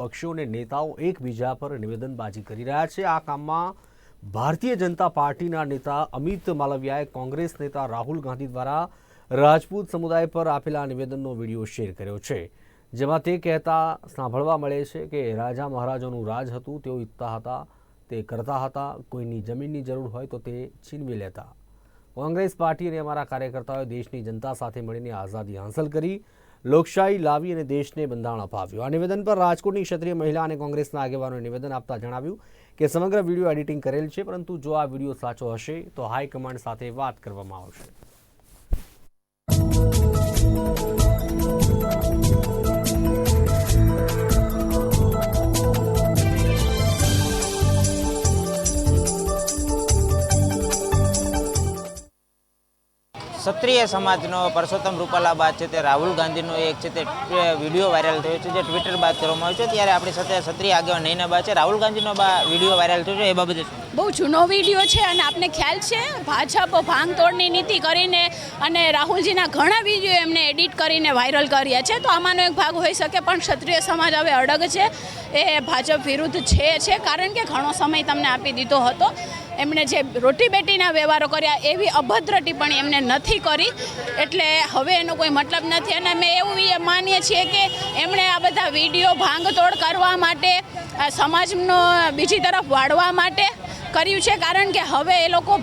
પક્ષો અને નેતાઓ એકબીજા પર નિવેદનબાજી કરી રહ્યા છે. આ કામમાં ભારતીય જનતા પાર્ટીના નેતા અમિત માલવિયાએ કોંગ્રેસ નેતા રાહુલ ગાંધી દ્વારા રાજપૂત સમુદાય પર આપેલા નિવેદનનો વીડિયો શેર કર્યો છે. જેમાં તે કહેતા સાંભળવા મળે છે કે રાજા મહારાજાનું રાજ હતું, તેઓ ઈચ્છતા હતા, તે કરતા હતા, કોઈની જમીનની જરૂર હોય તો તે છીનવી લેતા. કોંગ્રેસ પાર્ટી અને અમારા કાર્યકર્તાઓએ દેશની જનતા સાથે મળીને આઝાદી હાંસલ કરી. લોકશાહી લાવી અને દેશને બંધારણ અપાવ્યું. આ નિવેદન પર રાજકોટની ક્ષત્રિય મહિલા અને કોંગ્રેસના આગેવાનોએ નિવેદન આપતા જણાવ્યું કે સમગ્ર વીડિયો એડિટિંગ કરેલ છે, પરંતુ જો આ વીડિયો સાચો હશે, તો હાઈકમાન્ડ સાથે વાત કરવામાં આવશે. ક્ષત્રિય સમાજનો પરસોત્તમ રૂપાલા બાદ છે તે રાહુલ ગાંધીનો એક છે તે વીડિયો વાયરલ થયો છે જે ટ્વિટર બાદ કરવામાં આવ્યો છે. ત્યારે આપણી સાથે ક્ષત્રિય આગેવાન નૈના બા છે. રાહુલ ગાંધીનો બા વીડિયો વાયરલ થયો છે એ બાબતે બહુ જૂનો વીડિયો છે અને આપને ખ્યાલ છે? ભાજપ ભાંગતોડની નીતિ કરીને અને રાહુલજીના ઘણા વીડિયો એમને એડિટ કરીને વાયરલ કર્યા છે. તો આમાંનો એક ભાગ હોઈ શકે, પણ ક્ષત્રિય સમાજ હવે અડગ છે. એ ભાજપ વિરુદ્ધ છે છે. કારણ કે ઘણો સમય તમને આપી દીધો હતો. એમણે જે રોટી બેટીના વ્યવહારો કર્યા એવી અભદ્ર ટિપ્પણી એમને નથી કરી. એટલે હવે એનો કોઈ મતલબ નથી. અને અમે એવું એ માનીએ છીએ કે એમણે આ બધા વીડિયો ભાંગતોડ કરવા માટે સમાજનો બીજી તરફ વાળવા માટે કર્યું છે. કારણ કે હવે એ લોકો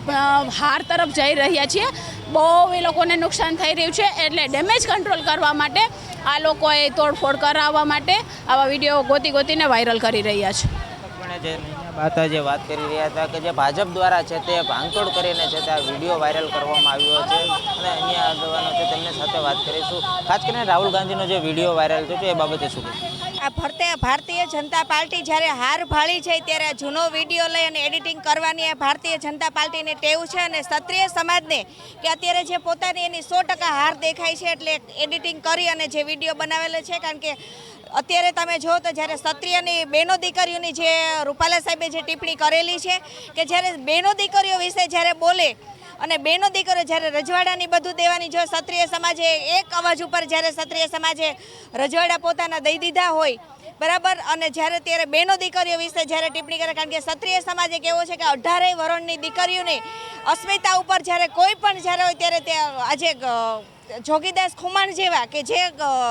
હાર તરફ જઈ રહ્યા છે. બહુ એ લોકોને નુકસાન થઈ રહ્યું છે. એટલે ડેમેજ કંટ્રોલ કરવા માટે આ લોકોએ તોડફોડ કરાવવા માટે આવા વીડિયો ગોતી ગોતીને વાયરલ કરી રહ્યા છે. પણ જે નૈના જે વાત કરી રહ્યા હતા કે જે ભાજપ દ્વારા છે તે ભાંગતોડ કરીને છે તે આ વીડિયો વાયરલ કરવામાં આવ્યો છે. અને અન્ય આગેવાનો છે તેમની સાથે વાત કરીશું, ખાસ કરીને રાહુલ ગાંધીનો જે વીડિયો વાયરલ થયો છે એ બાબતે શું આ ભરતે ભારતીય જનતા પાર્ટી જ્યારે હાર ભાળી છે ત્યારે જૂનો વીડિયો લઈ અને એડિટિંગ કરવાની આ ભારતીય જનતા પાર્ટીની ટેવ છે અને ક્ષત્રિય સમાજને કે અત્યારે જે પોતાની એની સો ટકા હાર દેખાય છે એટલે એડિટિંગ કરી અને જે વીડિયો બનાવેલો છે, કારણ કે અત્યારે તમે જો તો જ્યારે ક્ષત્રિયની બેનો દીકરીઓની જે રૂપાલા સાહેબે જે ટિપ્પણી કરેલી છે કે જ્યારે બેનો દીકરીઓ વિશે જ્યારે બોલે અને બેનો દીકરો જ્યારે રજવાડાની બધું દેવાની જો ક્ષત્રિય સમાજે એક અવાજ ઉપર જ્યારે ક્ષત્રિય સમાજે રજવાડા પોતાના દઈ દીધા હોય, બરાબર? અને જ્યારે ત્યારે બેનો દીકરીઓ વિશે જ્યારે ટિપ્પણી કરે, કારણ કે ક્ષત્રિય સમાજે કેવો છે કે અઢારેય વરણની દીકરીઓને અસ્મિતા ઉપર જ્યારે કોઈ પણ જ્યારે હોય ત્યારે તે આજે જોગીદાસ ખુમાણ જેવા કે જે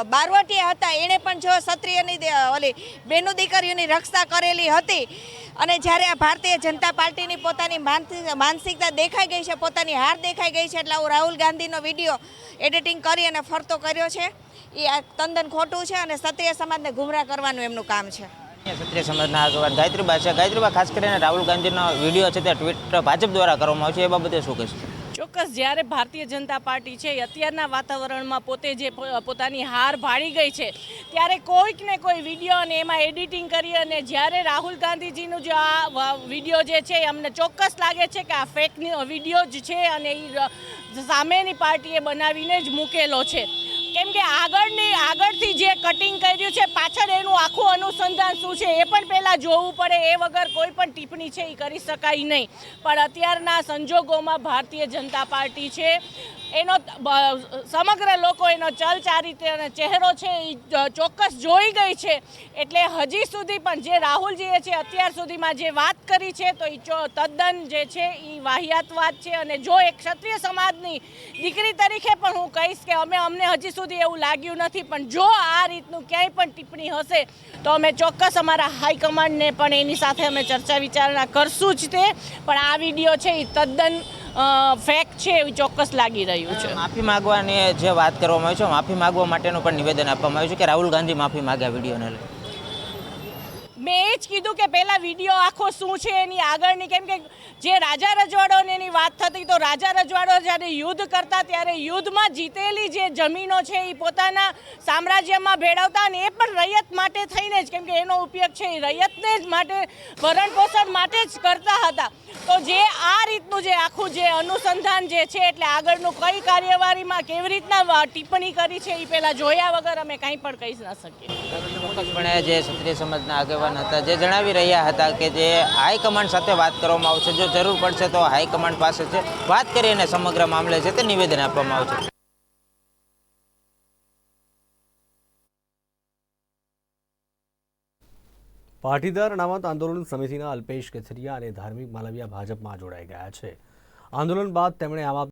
બારવટીયા હતા, એણે પણ જો ક્ષત્રિયની ઓલી બેનો દીકરીઓની રક્ષા કરેલી હતી અને જ્યારે આ ભારતીય જનતા પાર્ટીની પોતાની માનસિક- માનસિકતા દેખાઈ ગઈ છે, પોતાની હાર દેખાઈ ગઈ છે, એટલે આવું રાહુલ ગાંધીનો વીડિયો એડિટિંગ કરી અને ફરતો કર્યો છે. એ આ તદ્દન ખોટું છે અને ક્ષત્રિય સમાજને ગુમરાહ કરવાનું એમનું કામ છે. ક્ષત્રિય સમાજના આગેવાન ગાયત્રીબા છે. ગાયત્રીબા ખાસ કરીને રાહુલ ગાંધીનો વીડિયો છે તે ટ્વીટ ભાજપ દ્વારા કરવામાં આવશે એ બાબતે શું કહેશો? ચોક્કસ, જ્યારે ભારતીય જનતા પાર્ટી છે અત્યારના વાતાવરણમાં પોતે જે પોતાની હાર ભાળી ગઈ છે, ત્યારે કોઈક ને કોઈ વીડિયો અને એમાં એડિટિંગ કરી અને જ્યારે રાહુલ ગાંધીજીનું જે આ વીડિયો જે છે અમને ચોક્કસ લાગે છે કે આ ફેક વીડિયો જ છે અને એ સામેની પાર્ટીએ બનાવીને જ મૂકેલો છે. કેમ કે આગળની, આગળથી જે કટિંગ કર્યું છે, પાછળ એનું આખું અનુસંધાન શું છે, એ પણ પહેલાં જોવું પડે, એ વગર કોઈ પણ ટિપ્પણી છે, એ કરી શકાય નહીં. પણ અત્યારના સંજોગોમાં ભારતીય જનતા પાર્ટી છે, એનો સમગ્ર લોકો એનો ચલચારિત્ર ચારિત્રનો ચહેરો છે, એ ચોક્કસ જોઈ ગઈ છે. એટલે હજી સુધી પણ જે રાહુલજીએ છે, અત્યાર સુધીમાં જે વાત કરી છે, તો એ તદ્દન જે છે એ વાહિયાત વાત છે. અને જો એક ક્ષત્રિય સમાજની દીકરી તરીકે પણ હું કહીશ કે અમે અમને હજી સુધી એવું લાગ્યું નથી, પણ જો આ રીતનું ક્યાંય પણ ટિપ્પણી હશે, તો અમે ચોક્કસ અમારા હાઈકમાન્ડને પણ એની સાથે અમે ચર્ચા વિચારણા કરશું જ તે. પણ આ વીડિયો છે એ તદ્દન ફેક છે એવું ચોક્કસ લાગી રહ્યું છે. માફી માંગવાની જે વાત કરવામાં આવી છે, માફી માગવા માટેનું પણ નિવેદન આપવામાં આવ્યું છે કે રાહુલ ગાંધી માફી માગ્યા વિડીયોને લઈ. મેં એ જ કીધું કે પહેલાં વીડિયો આખો શું છે એની આગળની, કેમ કે જે રાજા રજવાડોની એની વાત થતી તો રાજા રજવાડો જ્યારે યુદ્ધ કરતા ત્યારે યુદ્ધમાં જીતેલી જે જમીનો છે એ પોતાના સામ્રાજ્યમાં ભેળવતા અને એ પણ રૈયત માટે થઈને જ, કેમ કે એનો ઉપયોગ છે એ રૈયતને જ માટે, ભરણ પોષણ માટે જ કરતા હતા. તો જે આ રીતનું જે આખું જે અનુસંધાન જે છે એટલે આગળનું કઈ કાર્યવાહીમાં કેવી રીતના ટિપ્પણી કરી છે એ પહેલાં જોયા વગર અમે કંઈ પણ કહી ના શકીએ. ચોક્કસપણે જે ક્ષત્રિય સમાજના આગેવાન હતા, જે જણાવી રહ્યા હતા કે જે હાઈકમાન્ડ સાથે વાત કરવામાં આવશે, જો જરૂર પડશે તો હાઈકમાન્ડ પાસે છે વાત કરીને સમગ્ર મામલે છે તે નિવેદન આપવામાં આવશે. પાટીદાર અનામત આંદોલન સમિતિના અલ્પેશ કથિરિયા અને ધાર્મિક માલવિયા ભાજપમાં જોડાઈ ગયા છે. આંદોલન બાદ તેમણે આમ